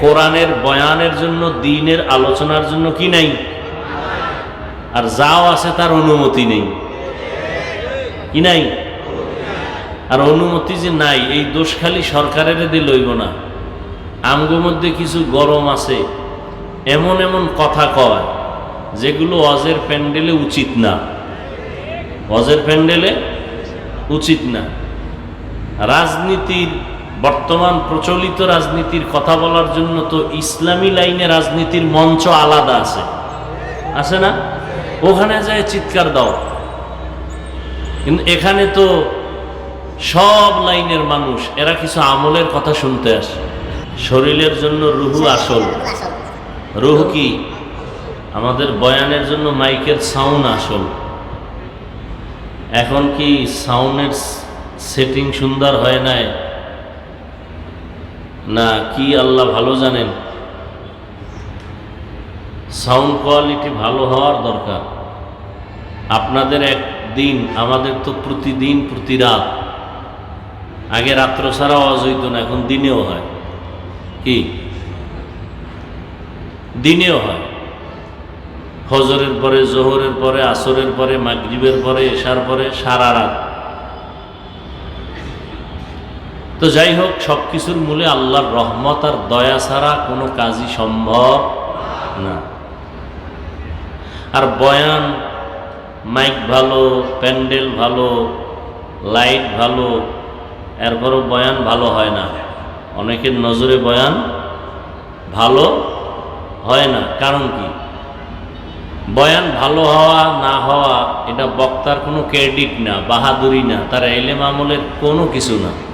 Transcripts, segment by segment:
কোরআনের বয়ানের জন্য, দিনের আলোচনার জন্য কি নাই? আর যাও আছে তার অনুমতি নেই। কি নাই? আর অনুমতি যে নাই, এই দোষ খালি সরকারের দিয়ে লইব না। আমগো মধ্যে কিছু গরম আছে, এমন এমন কথা কয়, যেগুলো অজের প্যান্ডেলে উচিত না। অজের প্যান্ডেলে উচিত না। রাজনীতির বর্তমান প্রচলিত রাজনীতির কথা বলার জন্য তো ইসলামী লাইনে রাজনীতির মঞ্চ আলাদা আছে। আছে না? ওখানে যায় চিৎকার দাও। কিন্তু এখানে তো সব লাইনের মানুষ এরা কিছু আমলের কথা শুনতে আসে। শরীরের জন্য রুহু আসল। রুহু কি? আমাদের বয়ানের জন্য মাইকের সাউন্ড আসল। এখন কি সাউন্ডের সেটিং সুন্দর হয় নাই? না, কি আল্লাহ ভালো জানেন? সাউন্ড কোয়ালিটি ভালো হওয়ার দরকার। আপনাদের একদিন, আমাদের তো প্রতিদিন, প্রতি রাত। আগে রাত্র ছাড়া আওয়াজ হইতো না, এখন দিনেও হয়। কি? দিনেও হয়। ফজরের পরে, জোহরের পরে, আসরের পরে, মাগরিবের পরে, এশার পরে, সারা রাত। তো যাই হোক সব কিছুর মূলে আল্লাহর রহমত আর দয়া ছাড়া কোনো কাজই সম্ভব না। আর বয়ান, মাইক ভালো, প্যান্ডেল ভালো, লাইট ভালো এরপরও বয়ান ভালো হয় না। অনেকের নজরে বয়ান ভালো হয় না। কারণ কি? বয়ান ভালো হওয়া, না হওয়া, এটা বক্তার কোনো ক্রেডিট না, বাহাদুরি না, তার এলেম আমলের কোনো কিছু না।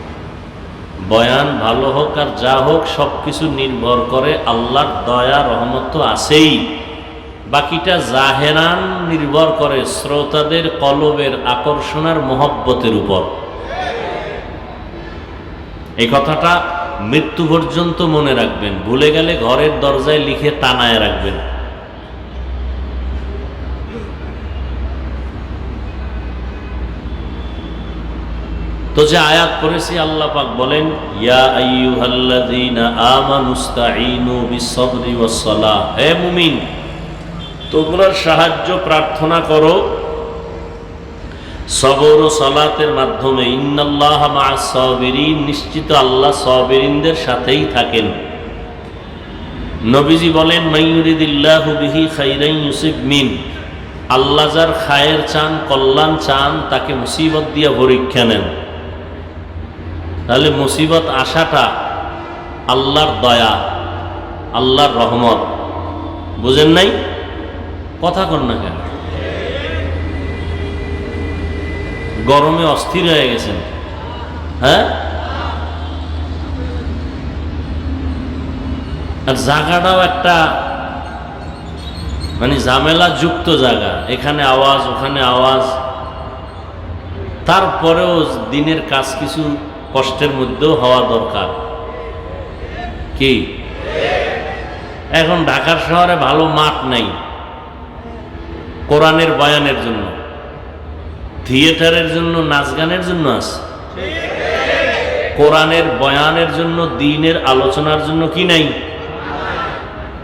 বয়ান ভালো হোক আর যা হোক সব কিছু নির্ভর করে আল্লাহর দয়া, রহমত তো আছেই। বাকিটা জাহেরান নির্ভর করে শ্রোতাদের কলবের আকর্ষণার মহব্বতের উপর। এই কথাটা মৃত্যু পর্যন্ত মনে রাখবেন। ভুলে গেলে ঘরের দরজায় লিখে টানায় রাখবেন। তো যে আয়াত করেছি আল্লাহ পাক বলেন, ইয়া আইয়ুহাল্লাযীনা আমানুস্তাঈনু বিস-সাবরি ওয়াস-সালাহ। হে মুমিন, তোমরা সাহায্য প্রার্থনা করো সবর ও সালাতের মাধ্যমে। ইন্নাল্লাহ মা'আস সাবিরিন নিশ্চিত আল্লাহ সাবিরিনদের সাথেই থাকেন। নবীজি বলেন মাইয়ুরিদিল্লাহু বিহি খাইরান ইউসিব মিন। আল্লাহ যার খায়ের চান, কল্যাণ চান, তাকে মুসিবত দিয়া পরীক্ষা নেন। তাহলে মুসিবত আসাটা আল্লাহর দয়া, আল্লাহর রহমত। বুঝেন নাই? কথা কর না কেন? গরমে অস্থির হয়ে গেছেন। হ্যাঁ? আর জায়গাটাও একটা মানে ঝামেলা যুক্ত জায়গা। এখানে আওয়াজ, ওখানে আওয়াজ। তারপরেও দিনের কাজ কিছু কষ্টের মধ্যেও হওয়া দরকার। কি? এখন ঢাকার শহরে ভালো মাঠ নাই। কোরআনের বয়ানের জন্য, থিয়েটারের জন্য, নাচ গানের জন্য আছে। কোরআনের বয়ানের জন্য, দিনের আলোচনার জন্য কি নাই?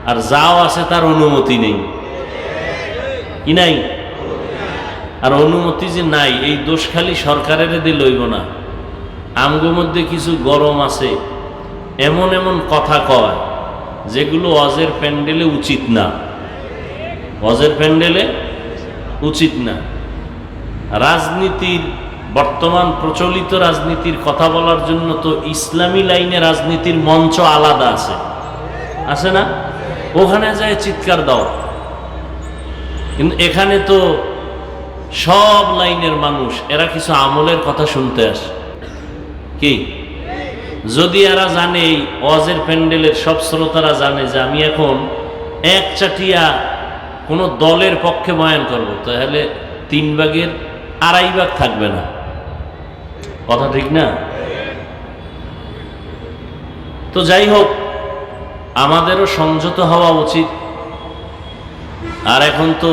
আর যাও আছে তার অনুমতি নেই। কি নাই? আর অনুমতি যে নাই, এই দোষ খালি সরকারের দিয়ে লইব না। আমগো মধ্যে কিছু গরম আছে, এমন এমন কথা কয়, যেগুলো অজের প্যান্ডেলে উচিত না। অজের প্যান্ডেলে উচিত না। রাজনীতির, বর্তমান প্রচলিত রাজনীতির কথা বলার জন্য তো ইসলামী লাইনে রাজনীতির মঞ্চ আলাদা আছে। আছে না? ওখানে যায় চিৎকার দাও। কিন্তু এখানে তো সব লাইনের মানুষ, এরা কিছু আমলের কথা শুনতে আসে। কি? যদি এরা জানে ওয়াজের প্যান্ডেলের সব শ্রোতারা জানে যে আমি এখন এক চাটিয়া কোনো দলের পক্ষে বয়ান করব, তাহলে তিন ভাগের আড়াই ভাগ থাকবে না। কথা ঠিক না? তো যাই হোক, আমাদেরও সংযত হওয়া উচিত। আর এখন তো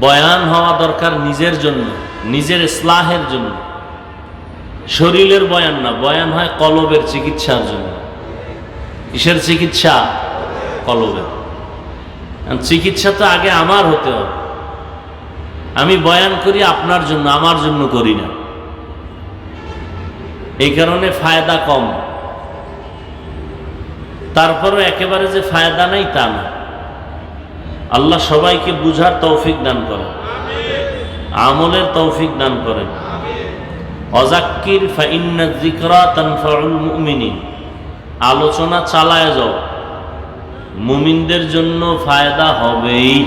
বয়ান হওয়া দরকার নিজের জন্য, নিজের ইসলাহের জন্য। শরীরের বয়ান না, বয়ান হয় কলবের চিকিৎসার জন্য। কিসের চিকিৎসা? কলবে চিকিৎসা তো আগে আমার হতে হবে। আমি বয়ান করি আপনার জন্য, আমার জন্য করি না। এই কারণে ফায়দা কম। তারপরও একেবারে যে ফায়দা নেই তা না। আল্লাহ সবাইকে বুঝার তৌফিক দান করেন। আমলের তৌফিক দান করেন। অজাক্কির জিকরা তানফাউল মুমিনিন। আলোচনা চালায় যাও। মুমিনদের জন্য ফায়দা হবেই।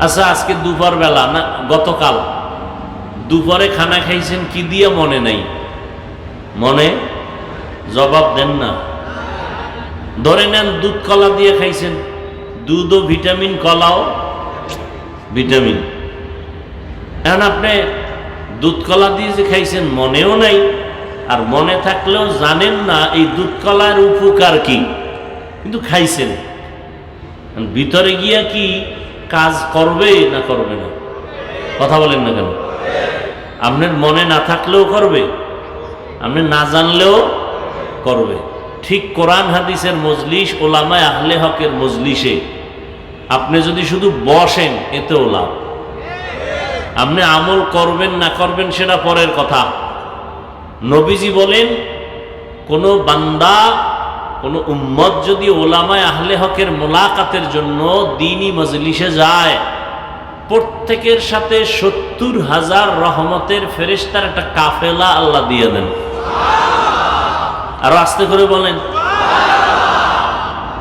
আচ্ছা আজকে দুপুর বেলা না, গতকাল দুপুরে খানা খাইছেন কি দিয়ে মনে নেই? মনে? জবাব দেন না। ধরে নেন, দুধ কলা দিয়ে খাইছেন। দুধ ও ভিটামিন, কলাও ভিটামিন। এখন আপনি দুধ কলা দিয়ে যে খাইছেন, মনেও নাই। আর মনে থাকলেও জানেন না, এই দুধ কলার উপকার কি। কিন্তু খাইছেন। ভিতরে গিয়া কি কাজ করবে না করবে না? কথা বলেন না কেন? আপনার মনে না থাকলেও করবে। আপনি না জানলেও করবে। ঠিক কোরআন, হাদিসের মজলিস, ওলামায় আহলে হকের মজলিসে আপনি যদি শুধু বসেন, এতেও লাভ। আপনি আমল করবেন না করবেন সেটা পরের কথা। নবীজি বলেন, কোনো বান্দা, কোনো উম্মত যদি ওলামায় আহলে হকের মোলাকাতের জন্য দিনই মজলিসে যায়, প্রত্যেকের সাথে সত্তর হাজার রহমতের ফেরেস্তার একটা কাফেলা আল্লাহ দিয়ে দেন। আরও আস্তে করে বলেন।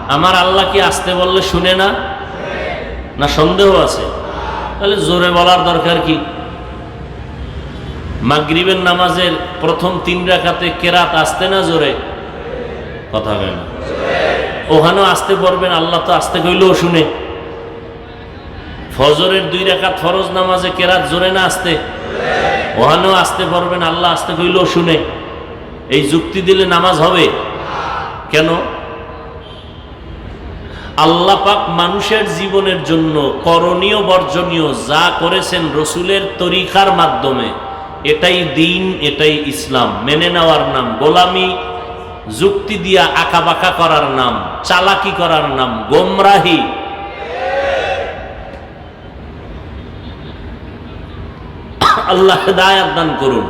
আমার আল্লাহ কি আসতে বললে শুনে না? না সন্দেহ আছে? তাহলে জোরে বলার দরকার কি? মাগরিবের নামাজের প্রথম তিন রাখাতে কেরাত আসতে না জোরে? কথা হয় না। ওখানেও আসতে পারবেন, আল্লাহ তো আসতে কইলেও শুনে। ফজরের দুই রাকাত ফরজ নামাজে কেরাত জোরে না আসতে? ওখানেও আসতে পারবেন, আল্লাহ আসতে কইলেও শুনে। এই যুক্তি দিলে নামাজ হবে? কেন? আল্লাহ পাক মানুষের জীবনের জন্য করণীয়, বর্জনীয় যা করেছেন রসুলের তরিকার মাধ্যমে, এটাই দিন, এটাই ইসলাম। মেনে নেওয়ার নাম, গোলামি, যুক্তি দিয়া আঁকাবাঁকা করার নাম, চালাকি করার নাম, গোমরাহি। আল্লাহ দায়াত দান করুন।